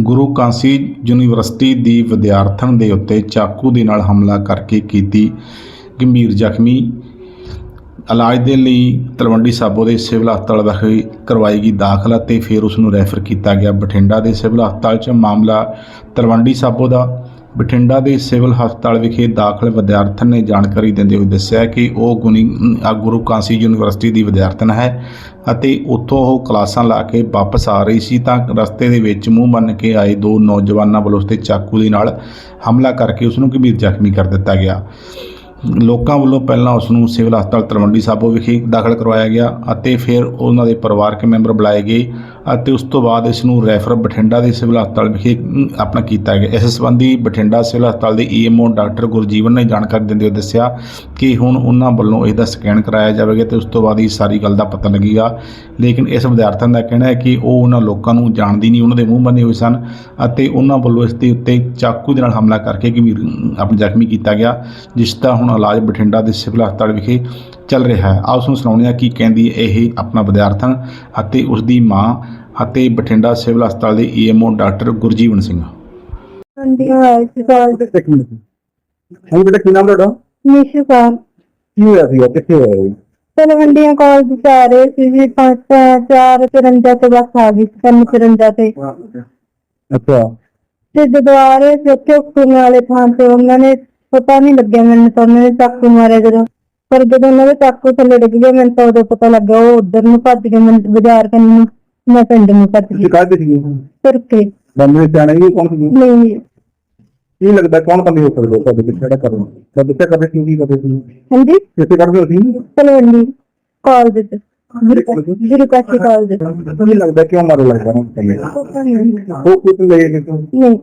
ਗੁਰੂ ਕਾਂਸੀ ਯੂਨੀਵਰਸਿਟੀ ਦੀ ਵਿਦਿਆਰਥਣ ਦੇ ਉੱਤੇ ਚਾਕੂ ਦੇ ਨਾਲ ਹਮਲਾ ਕਰਕੇ ਕੀਤੀ ਗੰਭੀਰ ਜ਼ਖਮੀ। ਇਲਾਜ ਦੇ ਲਈ ਤਲਵੰਡੀ ਸਾਬੋ ਦੇ ਸਿਵਲ ਹਸਪਤਾਲ ਵਿਖੇ ਕਰਵਾਈ ਗਈ ਦਾਖਲਾ ਅਤੇ ਫਿਰ ਉਸ ਨੂੰ ਰੈਫਰ ਕੀਤਾ ਗਿਆ। ਬਠਿੰਡਾ ਦੇ ਸਿਵਲ ਹਸਪਤਾਲ 'ਚ ਮਾਮਲਾ ਤਲਵੰਡੀ ਸਾਬੋ ਦਾ। ਬਠਿੰਡਾ ਦੇ ਸਿਵਲ ਹਸਪਤਾਲ ਵਿਖੇ ਦਾਖਲ ਵਿਦਿਆਰਥਣ ਨੇ ਜਾਣਕਾਰੀ ਦਿੰਦੇ ਹੋਏ ਦੱਸਿਆ ਕਿ ਉਹ ਗੁਨੀ ਅ, ਗੁਰੂ ਕਾਂਸੀ ਯੂਨੀਵਰਸਿਟੀ ਦੀ ਵਿਦਿਆਰਥਣ ਹੈ ਅਤੇ ਉੱਥੋਂ ਉਹ ਕਲਾਸਾਂ ਲਾ ਕੇ ਵਾਪਸ ਆ ਰਹੀ ਸੀ ਤਾਂ ਰਸਤੇ ਦੇ ਵਿੱਚ ਮੂੰਹ ਬੰਨ ਕੇ ਆਏ ਦੋ ਨੌਜਵਾਨਾਂ ਵੱਲੋਂ ਉਸ ਤੇ ਚਾਕੂ ਦੇ ਨਾਲ ਹਮਲਾ ਕਰਕੇ ਉਸ ਨੂੰ ਗੰਭੀਰ ਜ਼ਖਮੀ ਕਰ ਦਿੱਤਾ ਗਿਆ। ਲੋਕਾਂ ਵੱਲੋਂ ਪਹਿਲਾਂ ਉਸ ਨੂੰ ਸਿਵਲ ਹਸਪਤਾਲ ਤਲਵੰਡੀ ਸਾਬੋ ਵਿਖੇ ਦਾਖਲ ਕਰਵਾਇਆ ਗਿਆ ਅਤੇ ਫਿਰ ਉਹਨਾਂ ਦੇ ਪਰਿਵਾਰਕ ਮੈਂਬਰ ਬੁਲਾਏ ਗਏ। ਅਤੇ ਉਸ ਤੋਂ ਬਾਅਦ ਇਸ ਨੂੰ ਰੈਫਰ ਬਠਿੰਡਾ ਦੇ ਸਿਵਲ ਹਸਪਤਾਲ ਵਿਖੇ ਆਪਣਾ ਕੀਤਾ ਗਿਆ। ਇਸ ਸੰਬੰਧੀ ਬਠਿੰਡਾ ਸਿਵਲ ਹਸਪਤਾਲ ਦੇ ਈਐਮਓ ਡਾਕਟਰ ਗੁਰਜੀਵਨ ਨੇ ਜਾਣਕਾਰੀ ਦਿੰਦੇ ਹੋਏ ਦੱਸਿਆ ਕਿ ਹੁਣ ਉਹਨਾਂ ਵੱਲੋਂ ਇਹਦਾ ਸਕੈਨ ਕਰਾਇਆ ਜਾਵੇਗਾ ਤੇ ਉਸ ਤੋਂ ਬਾਅਦ ਇਹ ਸਾਰੀ ਗੱਲ ਦਾ ਪਤਾ ਲੱਗੇਗਾ। ਲੇਕਿਨ ਇਸ ਵਿਦਿਆਰਥਣ ਦਾ ਕਹਿਣਾ ਹੈ ਕਿ ਉਹ ਉਹਨਾਂ ਲੋਕਾਂ ਨੂੰ ਜਾਣਦੀ ਨਹੀਂ ਉਹਨਾਂ ਦੇ ਮੂੰਹ ਬੰਨੇ ਹੋਏ ਸਨ ਅਤੇ ਉਹਨਾਂ ਵੱਲੋਂ ਇਸ ਦੇ ਉੱਤੇ ਚਾਕੂ ਦੇ ਨਾਲ ਹਮਲਾ ਕਰਕੇ ਗੰਭੀਰ ਅਮ, ਆਪਣਾ ਜ਼ਖਮੀ ਕੀਤਾ ਗਿਆ ਜਿਸ ਦਾ ਹੁਣ ਇਲਾਜ ਬਠਿੰਡਾ ਦੇ ਸਿਵਲ ਹਸਪਤਾਲ ਵਿਖੇ ਚੱਲ ਰਿਹਾ ਹੈ। ਆਓ ਉਸ ਨੂੰ ਸੁਣਾਉਂਦੇ ਹਾਂ ਕੀ ਕਹਿੰਦੀ ਹੈ ਇਹ ਆਪਣਾ ਵਿਦਿਆਰਥਣ ਅਤੇ ਉਸ ਦੀ ਮਾਂ ਅਤੇ ਬਠਿੰਡਾ ਸਿਵਲ ਹਸਪਤਾਲ ਦੇ ਈਐਮਓ ਡਾਕਟਰ ਗੁਰਜੀਵਨ ਸਿੰਘ। ਹਾਂਜੀ। ਹਾਂ ਸਿਕਾਲ ਇੱਕ ਮਿੰਟ। ਹਾਂ ਬੇਟਾ ਕੀ ਨਾਮ ਤੁਹਾਡਾ? ਨਿਸ਼ਕਾਲ ਕੀ ਹੋਇਆ ਸੀ ਕਿੱਥੇ ਹੋਇਆ? ਤਲਵੰਡੀਆਂ ਰਹੇ ਸੀ ਜੀ। ਪੰਜ ਚਾਰ ਚੁਰੰਜਾ ਤੇ ਬਸ ਆ ਗਈ ਸੀ ਤਿੰਨ ਚੁਰੰਜਾ ਤੇ। ਅੱਛਾ। ਤੇ ਜਦੋਂ ਆ ਰਹੇ ਸੀ ਉੱਥੇ ਕੁੜੀਆਂ ਵਾਲੇ ਥਾਂ ਤੇ ਉਹਨਾਂ ਨੇ ਪਤਾ ਨਹੀਂ ਲੱਗਿਆ ਮੈਨੂੰ ਤਾਂ ਉਹਨਾਂ ਨੇ ਚਾਕੂ ਮਾਰਿਆ ਜਦੋਂ। ਪਰ ਜਦੋਂ ਉਹਨਾਂ ਦੇ ਚਾਕੂ ਥੱਲੇ ਡਿੱਗ ਗਿਆ ਮੈਨੂੰ ਤਾਂ ਉਦੋਂ ਪਤਾ ਲੱਗਾ ਉਹ ਉਧਰ ਨੂੰ ਭੱਜ ਗਏ ਮੈਂ ਬਾਜ਼ਾਰ ਕੰਨ ਨੂੰ ਮੈਂ ਪਿੰਡ ਨੂੰ ਭੱਜ ਗਈ। ਤੁਸੀਂ ਕਾਹਦੇ ਸੀ ਤੁਰ ਕੇ। ਬੰਦੇ ਸਿਆਣੇ ਵੀ ਕੌਣ ਸੀ ਨਹੀਂ ਕੀ ਲੱਗਦਾ ਕੌਣ ਬੰਦੇ ਹੋ ਸਕਦੇ ਤੁਹਾਡੇ ਪਿੱਛੇ ਜਿਹੜਾ ਕਰਨ? ਤਾਂ ਪਿੱਛੇ ਕਰਦੇ ਸੀ ਕੀ ਕਰਦੇ ਸੀ? ਹਾਂਜੀ? ਕਿੱਥੇ ਕਰਦੇ ਹੋ ਸੀ? ਤਲਵੰਡੀ ਕਾਲਜ ਚ ਗੁਰੂ ਕਾਸ਼ੀ ਕਾਲਜ ਕੀ ਲੱਗਦਾ ਕਿਉਂ ਮਾਰੇ ਲੱਗਦਾ ਨਾ ਕਹਿੰਦੇ ਪਤਾ ਨਹੀਂ। ਉਹ ਕੁਝ ਲੈ ਤੂੰ। ਨਹੀਂ।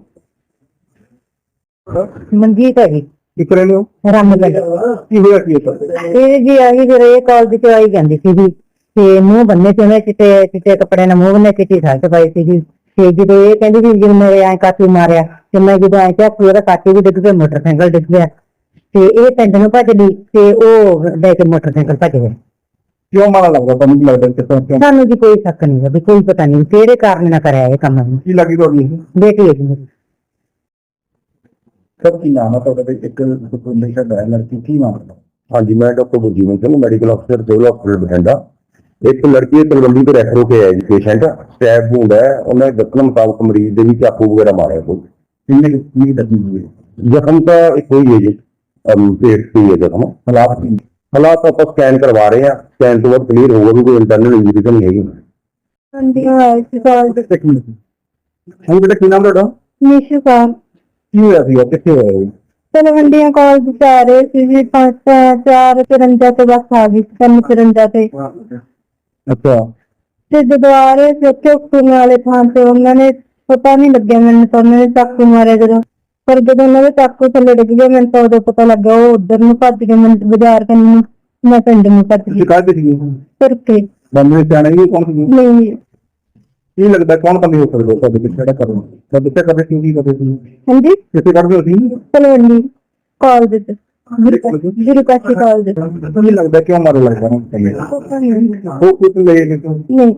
ਮਨਜੀਤ ਹੈ ਜੀ ਕੀ ਕਰੇ ਲਿਓ? ਰਾਮਗੜ ਕੀ ਹੋਇਆ ਕੀ ਇਹ ਇਹ ਜੀ ਆਈ ਫਿਰ ਇਹ ਕਾਲਜ ਚ ਆਈ ਜਾਂਦੀ ਸੀ ਜੀ। ਤੇ ਮੂੰਹ ਬੰਨੇ ਤੇ ਉਹਨੇ ਚਿੱਟੇ ਚਿੱਟੇ ਕੱਪੜੇ ਨਾਲ ਮੂੰਹ ਬੰਨੇ ਚਿੱਟੀ ਸ਼ਰਟ ਪਾਈ ਸੀ ਜੀ। ਤੇ ਜਦੋਂ ਇਹ ਕਹਿੰਦੀ ਵੀ ਜਦੋਂ ਮੇਰੇ ਐਂ ਕਾਤੀ ਮਾਰਿਆ ਤੇ ਮੈਂ ਜਦੋਂ ਐਂ ਕਿਹਾ ਪੂਰਾ ਕਾਤੀ ਵੀ ਡਿੱਗ ਪਿਆ ਮੋਟਰਸਾਈਕਲ ਡਿੱਗ ਗਿਆ। ਤੇ ਇਹ ਪਿੰਡ ਨੂੰ ਭੱਜ ਲਈ ਤੇ ਉਹ ਲੈ ਕੇ ਮੋਟਰਸਾਈਕਲ ਭੱਜ ਗਏ। ਕਿਉਂ ਮਾਰਾ ਲੱਗਦਾ ਤੁਹਾਨੂੰ? ਕੀ ਲੱਗਦਾ ਕਿਸ ਤਰ੍ਹਾਂ ਕਿਉਂ? ਸਾਨੂੰ ਜੀ ਕੋਈ ਸ਼ੱਕ ਨਹੀਂ ਹੈ ਵੀ ਕੋਈ ਪਤਾ ਨਹੀਂ ਕਿਹੜੇ ਕਾਰਨ ਨਾਲ ਕਰਿਆ ਇਹ ਕੰਮ। ਕੀ ਲੱਗੀ ਤੁਹਾਡੀ? ਬੇਟੀ ਹੈ ਜੀ ਮੇਰੀ। ਸਰ ਕੀ ਨਾਮ ਹੈ ਤੁਹਾਡਾ ਤੇ ਇੱਕ ਇਨਫੋਰਮੇਸ਼ਨ ਹੈ ਲੜਕੀ ਕੀ ਮਾਮਲਾ ਹਾਂਜੀ ਮੈਂ ਡਾਕਟਰ ਗੁਰਜੀਵਨ ਸਿੰਘ ਮੈਡੀਕਲ ਅਫਸਰ ਸਿਵਲ ਹਸਪੀਟਲ ਬਠਿੰਡਾ। ਇੱਕ ਲੜਕੀ ਤਲਵੰਡੀ ਤੋਂ ਰੈਫਰ ਹੋ ਕੇ ਆਇਆ ਜੀ ਪੇਸ਼ੈਂਟ ਸਟੈਬ ਵੂੰਡ ਹੈ ਉਹਨੇ ਦੱਸਣ ਮੁਤਾਬਕ ਮਰੀਜ਼ ਦੇ ਵੀ ਚਾਕੂ ਵਗੈਰਾ ਮਾਰਿਆ ਕੋਈ। ਕਿੰਨੇ ਕੁ- ਕਿੰਨੀ ਦੱਸੀ ਹੋਈ ਹੈ ਜ਼ਖਮ ਤਾਂ ਇੱਕ ਹੋਈ ਹੈ ਜੀ। ਅਮ, ਪੇਟ ਤੇ ਹੀ ਹੈ ਜ਼ਖਮ। ਹਾਲਾਤ ਕੀ? ਹਾਲਾਤ ਆਪਾਂ ਸਕੈਨ ਕਰਵਾ ਰਹੇ ਹਾਂ। ਸਕੈਨ ਤੋਂ ਬਾਅਦ ਕਲੀਅਰ ਹੋਊਗਾ ਵੀ ਕੋਈ ਇੰਟਰਨਲ ਇੰਜਰੀ ਤਾਂ ਨਹੀਂ ਹੈਗੀ। ਹਾਂਜੀ। ਹਾਂ ਸਿਕਾਲ ਇੱਕ ਮਿੰਟ। ਹਾਂ ਬੇਟਾ ਕੀ ਨਾਮ ਤੁਹਾਡਾ? ਨਿਸ਼ਕਾਲ ਕੀ ਹੋਇਆ ਸੀ? ਕਿੱਥੇ ਹੋਇਆ ਇਹ? ਤਲਵੰਡੀਆਂ ਕਾਲਜ ਚ ਆ ਰਹੇ ਸੀ ਜੀ ਪੰਜ ਚਾਰ ਚੁਰੰਜਾ ਤੇ ਬਸ ਆ ਗਈ ਸੀ ਤਿੰਨ ਚੁਰੰਜਾ ਤੇ। ਅੱਛਾ। ਤੇ ਜਦੋਂ ਆ ਰਹੇ ਸੀ ਉੱਥੇ ਵਾਲੇ ਥਾਂ ਤੇ ਉਹਨਾਂ ਨੇ ਪਤਾ ਨਹੀਂ ਲੱਗਿਆ ਮੈਨੂੰ ਤਾਂ ਉਹਨਾਂ ਨੇ ਚਾਕੂ ਮਾਰਿਆ ਜਦੋਂ। ਪਰ ਜਦੋਂ ਉਹਨਾਂ ਦੇ ਚਾਕੂ ਥੱਲੇ ਡਿੱਗ ਗਿਆ ਮੈਨੂੰ ਤਾਂ ਉਦੋਂ ਪਤਾ ਲੱਗਾ ਉਹ ਉਧਰ ਨੂੰ ਭੱਜ ਗਏ ਮੈਂ ਬਾਜ਼ਾਰ ਕੰਨ ਨੂੰ ਮੈਂ ਪਿੰਡ ਨੂੰ ਭੱਜ ਗਈ। ਤੁਸੀਂ ਕਾਹਦੇ ਸੀ ਤੁਰ ਕੇ। ਬੰਦੇ ਸਿਆਣੇ ਵੀ ਕੌਣ ਸੀ? ਨਹੀਂ। ਕੀ ਲੱਗਦਾ ਕੌਣ ਬੰਦੇ ਹੋ ਸਕਦੇ ਤੁਹਾਡੇ ਪਿੱਛੇ ਜਿਹੜਾ ਕਰਨ? ਤਾਂ ਪਿੱਛੇ ਕਰਦੇ ਸੀ ਕੀ ਕਰਦੇ ਸੀ ਹਾਂਜੀ? ਕਿੱਥੇ ਕਰਦੇ ਹੋ ਸੀ ਤਲਵੰਡੀ ਕਾਲਜ ਚ ਗੁਰੂ ਕਾਸ਼ੀ ਕਾਲਜ ਕੀ ਲੱਗਦਾ ਕਿਉਂ ਮਾਰੇ ਲੱਗਦਾ ਨਾ ਕਹਿੰਦੇ ਪਤਾ ਨਹੀਂ। ਉਹ ਕੁਝ ਲੈ ਗਏ ਤੂੰ ਨਹੀਂ।